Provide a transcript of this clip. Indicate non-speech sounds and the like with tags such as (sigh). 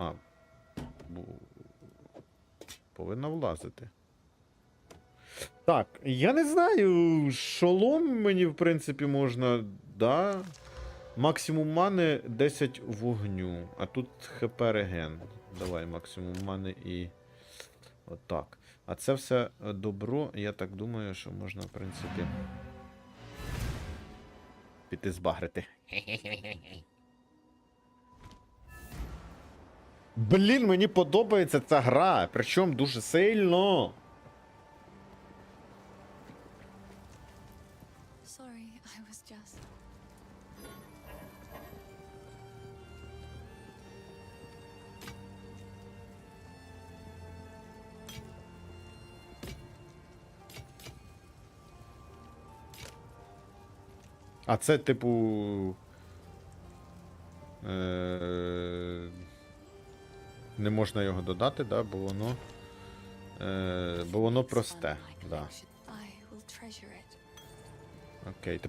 А. Повинна влазити. Так, я не знаю. Шолом мені, в принципі, можна. Да. Максимум мани 10 вогню. А тут ХП реген. Давай, максимум мани і. Отак. А це все добро, я так думаю, що можна, в принципі. Піти збагрити. (laughs) Блін, мені подобається ця гра, причому дуже сильно. А це, типу. Е... Не можна його додати, да, бо воно. Е... Бо воно просте. Да. Окей, I